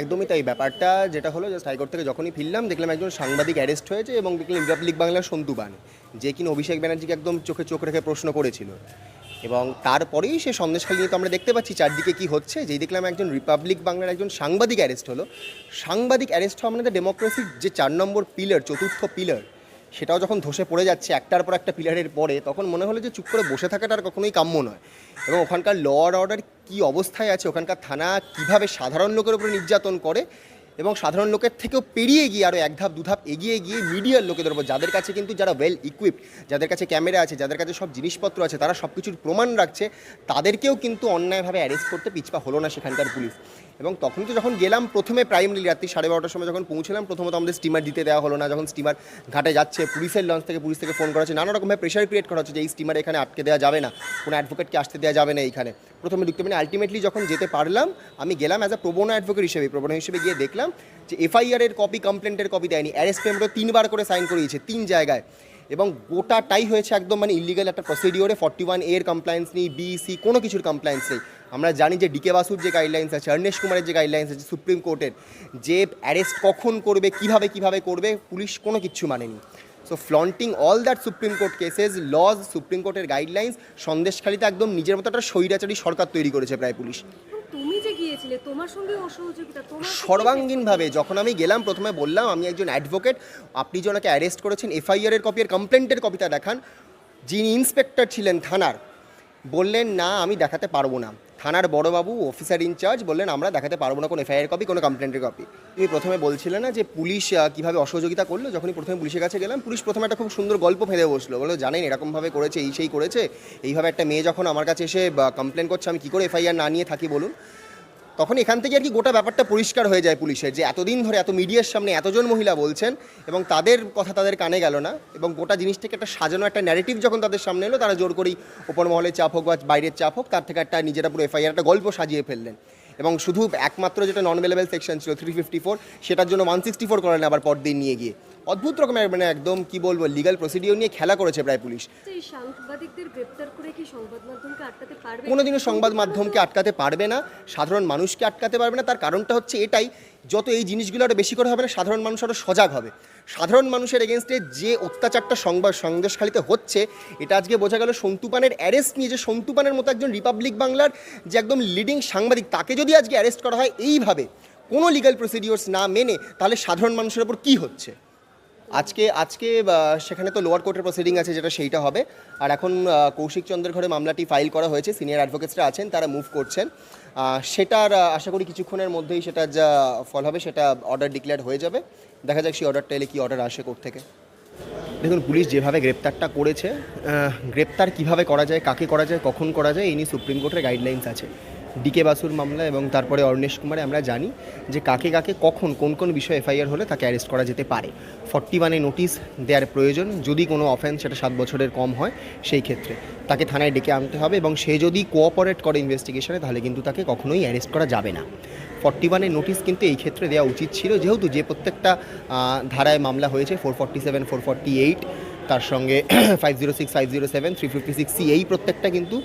একদমই তাই। ব্যাপারটা যেটা হলো জাস্ট হাইকোর্ট থেকে যখনই ফিরলাম দেখলাম একজন সাংবাদিক অ্যারেস্ট হয়েছে এবং দেখলাম রিপাবলিক বাংলার সন্তু বান যে কিনা অভিষেক ব্যানার্জিকে একদম চোখে চোখ রেখে প্রশ্ন করেছিল। এবং তারপরেই সে সন্দেশখালী নিয়ে তো আমরা দেখতে পাচ্ছি চারদিকে কি হচ্ছে। যেই দেখলাম একজন রিপাবলিক বাংলার একজন সাংবাদিক অ্যারেস্ট হলো। সাংবাদিক অ্যারেস্ট হওয়া আমাদের ডেমোক্রেসির যে চার নম্বর পিলার চতুর্থ পিলার সেটাও যখন ধসে পড়ে যাচ্ছে, একটার পর একটা পিলারের পরে, তখন মনে হলো যে চুপ করে বসে থাকাটা আর কখনোই কাম্য নয়। এবং ওখানকার ল অ্যান্ড অর্ডার কী অবস্থায় আছে, ওখানকার থানা কীভাবে সাধারণ লোকের উপরে নির্যাতন করে, এবং সাধারণ লোকের থেকেও পেরিয়ে গিয়ে আরও এক ধাপ দুধাপ এগিয়ে গিয়ে মিডিয়ার লোকেদের উপর, যাদের কাছে কিন্তু যারা ওয়েল ইকুইপড যাদের কাছে ক্যামেরা আছে, যাদের কাছে সব জিনিসপত্র আছে, তারা সব কিছুর প্রমাণ রাখছে, তাদেরকেও কিন্তু অন্যায়ভাবে অ্যারেস্ট করতে পিছপা হলো না সেখানকার পুলিশ। এবং তখন তো যখন গেলাম প্রথমে প্রাইমারি রাত্রি সাড়ে বারোটার সময় যখন পৌঁছলাম, প্রথমত আমাদের স্টিমার দিতে দেওয়া হলো না, যখন স্টিমার ঘাটে যাচ্ছে, পুলিশের লঞ্চ থেকে পুলিশ থেকে ফোন করা হচ্ছে, নানা রকমভাবে প্রেশার ক্রিয়েট করা হচ্ছে যে এই স্টিমার এখানে আটকে দেওয়া যাবে না, কোনো অ্যাডভোকেটকে আসতে দেওয়া যাবে না এইখানে। প্রথমে ঢুকতে মানে আলটিমেটলি যখন যেতে পারলাম, আমি গেলাম অ্যাজ আ প্রবনা অ্যাডভোকেট হিসেবে প্রবনা হিসেবে গিয়ে দেখলাম যে এফআইআরের কপি কমপ্লেন্টের কপি দেয়নি অ্যারেস্ট পেমেন্টও তিনবার করে সাইন করিয়েছে, তিন জায়গায়। এবং গোটাটাই হয়েছে একদম মানে ইলিগাল একটা প্রসিডিওরে ফর্টি ওয়ানের কমপ্লায়েন্স নেই বিসি কোনো কিছুর কমপ্লায়েন্স নেই। আমরা জানি যে ডিকে বাসুর যে গাইডলাইন্স আছে অর্ণেশ কুমারের যে গাইডলাইন্স আছে সুপ্রিম কোর্টের যে অ্যারেস্ট কখন করবে, কীভাবে কীভাবে করবে, পুলিশ কোনো কিচ্ছু মানেনি। So flaunting all that supreme court cases laws supreme কোর্টের গাইডলাইন্স সন্দেশখালিতে একদম নিজের মতো একটা স্বৈরাচারী সরকার তৈরি করেছে প্রায় পুলিশ। গিয়েছিলে, তোমার তোমার সর্বাঙ্গীনভাবে যখন আমি গেলাম, প্রথমে বললাম, আমি একজন অ্যাডভোকেট আপনি যে ওনাকে অ্যারেস্ট করেছেন এফআইআর এর কপি আর কমপ্লেন্টের কপিটা দেখান। যিনি ইন্সপেক্টর ছিলেন থানার, বললেন, না, আমি দেখাতে পারব না। থানার বড়বাবু অফিসার ইনচার্জ বললেন, আমরা দেখাতে পারব না কোনো এফআইআর কপি কোনো কমপ্লেন্টের কপি তুমি প্রথমে বলছিলে না যে পুলিশ কীভাবে অসহযোগিতা করল, যখনই প্রথমে পুলিশের কাছে গেলাম, পুলিশ প্রথমে একটা খুব সুন্দর গল্প ফেঁদে বসল। বলো জানেন, এরকমভাবে করেছে, এই সেই করেছে। এইভাবে একটা মেয়ে যখন আমার কাছে এসে কমপ্লেন করছে, আমি কী করে এফআইআর না নিয়ে থাকি বলুন? তখন এখান থেকে আর কি গোটা ব্যাপারটা পরিষ্কার হয়ে যায় পুলিশের, যে এতদিন ধরে এত মিডিয়ার সামনে এতজন মহিলা বলছেন এবং তাদের কথা তাদের কানে গেল না এবং গোটা জিনিসটাকে একটা সাজানো একটা ন্যারেটিভ যখন তাদের সামনে এলো, তারা জোর করেই ওপর মহলের চাপ হোক বা বাইরের চাপ হোক, তার থেকে একটা নিজেরা পুরো এফআইআর একটা গল্প সাজিয়ে ফেললেন। এবং শুধু একমাত্র যেটা নন অ্যাভেলেবেল সেকশন ছিল থ্রি ফিফটি ফোর সেটার জন্য ওয়ান সিক্সটি ফোর করেন আবার পরদিন নিয়ে গিয়ে। অদ্ভুত রকমের মানে একদম কি বলব লিগাল প্রসিডিওর নিয়ে খেলা করেছে প্রায় পুলিশ। সাংবাদিকদের গ্রেপ্তার করে কি সংবাদ মাধ্যমকে আটকাতে পারবে? কোনোদিনও সংবাদ মাধ্যমকে আটকাতে পারবে না সাধারণ মানুষকে আটকাতে পারবে না তার কারণটা হচ্ছে এটাই যত এই জিনিসগুলো আরও বেশি করে হবে না, সাধারণ মানুষ আরও সজাগ হবে। সাধারণ মানুষের এগেনস্টে যে অত্যাচারটা সংবাদ সন্দেশখালিতে হচ্ছে, এটা আজকে বোঝা গেল সন্তুপানের অ্যারেস্ট নিয়ে যে সন্তুপানের মতো একজন রিপাবলিক বাংলার যে একদম লিডিং সাংবাদিক, তাকে যদি আজকে অ্যারেস্ট করা হয়, এইভাবে কোনো লিগাল প্রসিডিওর্স না মেনে তাহলে সাধারণ মানুষের ওপর কী হচ্ছে? আজকে আজকে সেখানে তো লোয়ার কোর্টের প্রসিডিং আছে, যেটা সেইটা হবে। আর এখন কৌশিক চন্দ্রের ঘরে মামলাটি ফাইল করা হয়েছে সিনিয়র অ্যাডভোকেটসরা আছেন, তারা মুভ করছেন। সেটার আশা করি কিছুক্ষণের মধ্যেই সেটার যা ফল হবে, সেটা অর্ডার ডিক্লেয়ার হয়ে যাবে। দেখা যাক সেই অর্ডারটা এলে কী অর্ডার আসে কোর্ট থেকে। দেখুন, পুলিশ যেভাবে গ্রেপ্তারটা করেছে গ্রেপ্তার কীভাবে করা যায়, কাকে করা যায়, কখন করা যায়, এই নিয়ে সুপ্রিম কোর্টের গাইডলাইন্স আছে। ডিকে বাসুর মামলা এবং তারপরে অর্ণেশ কুমারে আমরা জানি যে কাকে কাকে, কখন, কোন কোন বিষয়ে এফআইআর হলে তাকে অ্যারেস্ট করা যেতে পারে। ফর্টি ওয়ানে নোটিশ দেওয়ার প্রয়োজন, যদি কোনো অফেন্স সেটা সাত বছরের কম হয়, সেই ক্ষেত্রে। তাকে থানায় ডেকে আনতে হবে এবং সে যদি কোঅপারেট করে ইনভেস্টিগেশনে তাহলে কিন্তু তাকে কখনোই অ্যারেস্ট করা যাবে না। ফর্টি ওয়ানের নোটিশ কিন্তু এই ক্ষেত্রে দেওয়া উচিত ছিল, যেহেতু যে প্রত্যেকটা ধারায় মামলা হয়েছে four forty seven four forty eight তার সঙ্গে five zero six five zero seven three fifty six C এই প্রত্যেকটা কিন্তু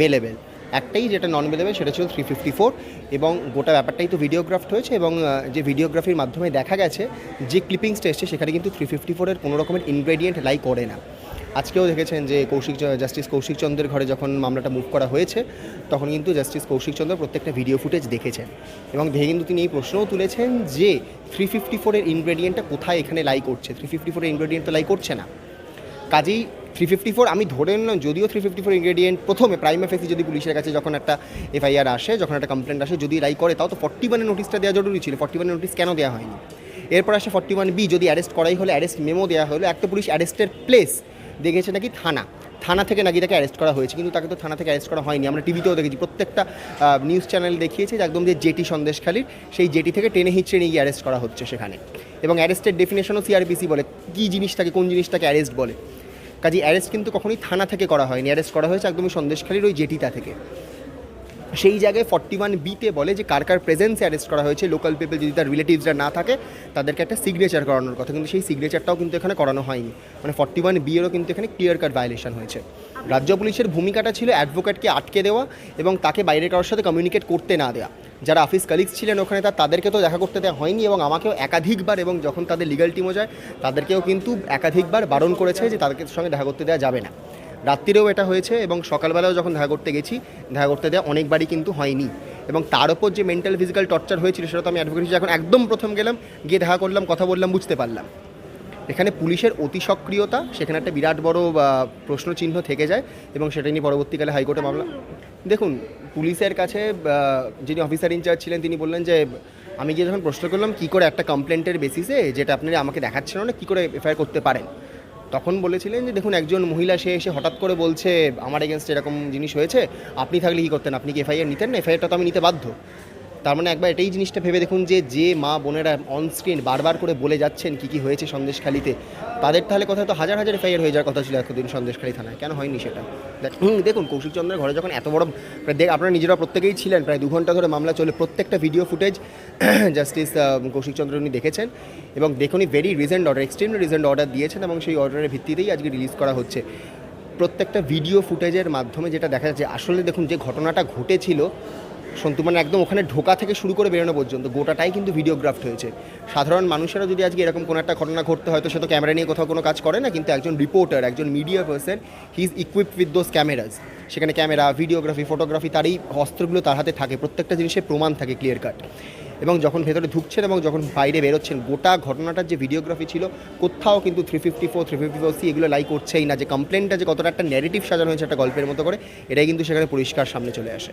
বেলেবেল একটাই যেটা নন বেলেবেল সেটা ছিল থ্রি ফিফটি ফোর এবং গোটা ব্যাপারটাই তো ভিডিওগ্রাফড হয়েছে এবং যে ভিডিওগ্রাফির মাধ্যমে দেখা গেছে, যে ক্লিপিংসটা এসছে সেখানে কিন্তু থ্রি ফিফটি ফোরের কোনো রকমের ইনগ্রেডিয়েন্ট লাই করে না। আজকেও দেখেছেন যে কৌশিক জাস্টিস কৌশিক চন্দ্রের ঘরে যখন মামলাটা মুভ করা হয়েছে, তখন কিন্তু জাস্টিস কৌশিক চন্দ্র প্রত্যেকটা ভিডিও ফুটেজ দেখেছেন। এবং দেখে কিন্তু তিনি এই প্রশ্নও তুলেছেন যে থ্রি ফিফটি ফোরের ইনগ্রেডিয়েন্টটা কোথায় এখানে লাই করছে? থ্রি ফিফটি ফোরের ইনগ্রেডিয়েন্ট তো লাই করছে না। কাজেই থ্রি ফিফটি ফোর আমি ধরে নিলাম যদিও থ্রি ফিফটি ফোর ইনগ্রেডিয়েন্ট প্রথমে প্রাইমে ফেসি যদি পুলিশের কাছে যখন একটা এফআইআর আসে, যখন একটা কমপ্লেন্ট আসে, যদি রাই করে, তাও তো ফর্টি ওয়ানের নোটিশটা দেওয়া জরুরি ছিল। ফর্টি ওয়ানের নোটিশ কেন দেওয়া হয়নি? এরপর আসে ফর্টি ওয়ান বি যদি অ্যারেস্ট করাই হলে অ্যারেস্ট মেমো দেওয়া হলো, একটা পুলিশ অ্যারেস্টের প্লেস দেখেছে নাকি থানা। থানা থেকে নাকি তাকে অ্যারেস্ট করা হয়েছে, কিন্তু তাকে তো থানা থেকে অ্যারেস্ট করা হয়নি। আমরা টিভিতেও দেখেছি, প্রত্যেকটা নিউজ চ্যানেল দেখিয়েছে যে একদম যে জেটি সন্দেশখালির, সেই জেটি থেকে টেনে হিচড়ে নিয়ে গিয়ে অ্যারেস্ট করা হচ্ছে সেখানে। এবং অ্যারেস্টের ডেফিনেশনও সিআরপিসি বলে, কী জিনিসটাকে, কোন জিনিসটাকে অ্যারেস্ট বলে? কাজে অ্যারেস্ট কিন্তু কখনোই থানা থেকে করা হয়নি। অ্যারেস্ট করা হয়েছে একদমই সন্দেশখালির ওই জেটিটা থেকে। সেই জায়গায় ফর্টি ওয়ান বিতে বলে যে কার কার প্রেজেন্সে অ্যারেস্ট করা হয়েছে লোকাল পিপল যদি তার রিলেটিভসরা না থাকে তাদেরকে একটা সিগনেচার করানোর কথা। কিন্তু সেই সিগনেচারটাও কিন্তু এখানে করানো হয়নি। মানে ফর্টি ওয়ান বিয়েরও কিন্তু এখানে ক্লিয়ার কাট ভায়োলেশন হয়েছে। রাজ্য পুলিশের ভূমিকাটা ছিল অ্যাডভোকেটকে আটকে দেওয়া এবং তাকে বাইরে কারোর সাথে কমিউনিকেট করতে না দেওয়া। যারা অফিস কালিগস ছিলেন ওখানে তার তাদেরকে তো দেখা করতে দেওয়া হয়নি এবং আমাকেও একাধিকবার এবং যখন তাদের লিগাল টিমও যায়, তাদেরকেও কিন্তু একাধিকবার বারণ করেছে যে তাদেরকে সঙ্গে দেখা করতে দেওয়া যাবে না। রাত্রিরেও এটা হয়েছে এবং সকালবেলাও যখন দেখা করতে গেছি, দেখা করতে দেওয়া অনেকবারই কিন্তু হয়নি। এবং তার ওপর যে মেন্টাল ফিজিক্যাল টর্চার হয়েছিল, সেটা তো আমি অ্যাডভোকেট যখন একদম প্রথম গেলাম, গিয়ে দেখা করলাম, কথা বললাম, বুঝতে পারলাম। এখানে পুলিশের অতি সক্রিয়তা, সেখানে একটা বিরাট বড় প্রশ্নচিহ্ন থেকে যায় এবং সেটা নিয়ে পরবর্তীকালে হাইকোর্টে মামলা দেখুন, পুলিশের কাছে যিনি অফিসার ইনচার্জ ছিলেন, তিনি বললেন যে, আমি গিয়ে যখন প্রশ্ন করলাম, কী করে একটা কমপ্লেন্টের বেসিসে যেটা আপনারা আমাকে দেখাচ্ছেন না, কী করে এফআইআর করতে পারেন? তখন বলেছিলেন যে, দেখুন, একজন মহিলা, সে এসে হঠাৎ করে বলছে, আমার এগেনস্ট এরকম জিনিস হয়েছে, আপনি থাকলে কী করতেন? আপনি কি এফআইআর নিতেন না? এফআইআরটা তো আমি নিতে বাধ্য। তার মানে একবার এটাই জিনিসটা ভেবে দেখুন যে যে মা বোনেরা অনস্ক্রিন বারবার করে বলে যাচ্ছেন কী কী হয়েছে সন্দেশখালিতে, তাদের তাহলে কোথায় তো হাজার হাজার এফআইআর হয়ে যাওয়ার কথা ছিল এতদিন সন্দেশখালী থানায়। কেন হয়নি সেটা? দেখুন কৌশিক চন্দ্রের ঘরে যখন এত বড় দেখ আপনারা নিজেরা প্রত্যেকেই ছিলেন, প্রায় দু ঘণ্টা ধরে মামলা চলে, প্রত্যেকটা video footage justice Kaushik Chandra উনি দেখেছেন এবং দেখুনই very stringent order extremely stringent order দিয়েছেন এবং সেই অর্ডারের ভিত্তিতেই আজকে রিলিজ করা হচ্ছে। প্রত্যেকটা ভিডিও ফুটেজের মাধ্যমে যেটা দেখা যাচ্ছে, আসলে দেখুন যে ঘটনাটা ঘটেছিল সন্তু মানে একদম ওখানে ঢোকা থেকে শুরু করে বেরোনো পর্যন্ত, গোটাটাই কিন্তু ভিডিওগ্রাফট হয়েছে। সাধারণ মানুষেরা যদি আজকে এরকম কোনো একটা ঘটনা ঘটতে হয়তো সে তো ক্যামেরা নিয়ে কোথাও কোনো কাজ করে না, কিন্তু একজন রিপোর্টার একজন media person he is equipped with those cameras সেখানে ক্যামেরা ভিডিওগ্রাফি ফটোগ্রাফি তার এই অস্ত্রগুলো তার হাতে থাকে, প্রত্যেকটা জিনিসের প্রমাণ থাকে ক্লিয়ার কাট এবং যখন ভেতরে ঢুকছেন এবং যখন বাইরে বেরোচ্ছেন, গোটা ঘটনাটার যে ভিডিওগ্রাফি ছিল, কোথাও কিন্তু three fifty four three fifty four C এগুলো লাইক করছেই না। যে কমপ্লেনটা যে কতটা একটা নেগেটিভ সাজানো হয়েছে একটা গল্পের মতো করে, এটাই কিন্তু সেখানে পরিষ্কার সামনে চলে আসে।